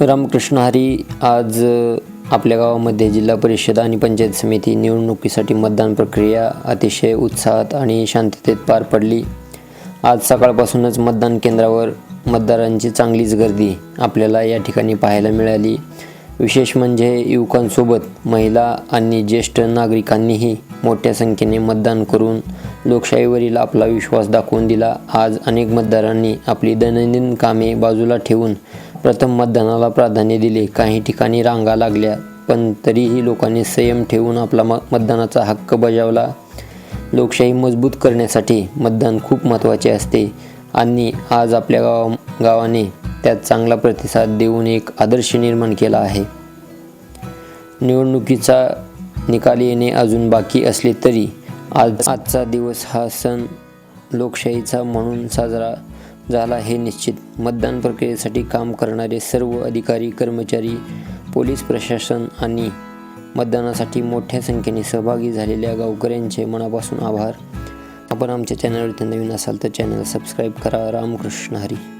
रामकृष्ण हरी आज आपल्या गावामध्ये जिल्हा परिषद आणि पंचायत समिती निवडणुकीसाठी मतदान प्रक्रिया अतिशय उत्साहात आणि शांततेत पार पडली. आज सकाळपासूनच मतदान केंद्रावर मतदारांची चांगलीच गर्दी आपल्याला या ठिकाणी पाहायला मिळाली. विशेष म्हणजे युवकांसोबत महिला आणि ज्येष्ठ नागरिकांनीही मोठ्या संख्येने मतदान करून लोकशाहीवरील आपला विश्वास दाखवून दिला. आज अनेक मतदारांनी आपली दैनंदिन कामे बाजूला ठेवून प्रथम मतदानाला प्राधान्य दिले. काही ठिकाणी रांगा लागल्या पण तरीही लोकांनी संयम ठेवून आपला म मतदानाचा हक्क बजावला. लोकशाही मजबूत करण्यासाठी मतदान खूप महत्त्वाचे असते. आणि आज आपल्या गावा गावाने त्यात चांगला प्रतिसाद देऊन एक आदर्श निर्माण केला आहे. निवडणुकीचा निकाल येणे अजून बाकी असले तरी आज आजचा दिवस हा सण लोकशाहीचा म्हणून साजरा झाला हे निश्चित. मतदान प्रक्रियेसाठी काम करणारे सर्व अधिकारी कर्मचारी पोलीस प्रशासन आणि मतदानासाठी मोठ्या संख्येने सहभागी झालेल्या गावकऱ्यांचे मनापासून आभार. आपण आमच्या चॅनलवरती नवीन असाल तर चॅनल सबस्क्राईब करा. रामकृष्ण हरी.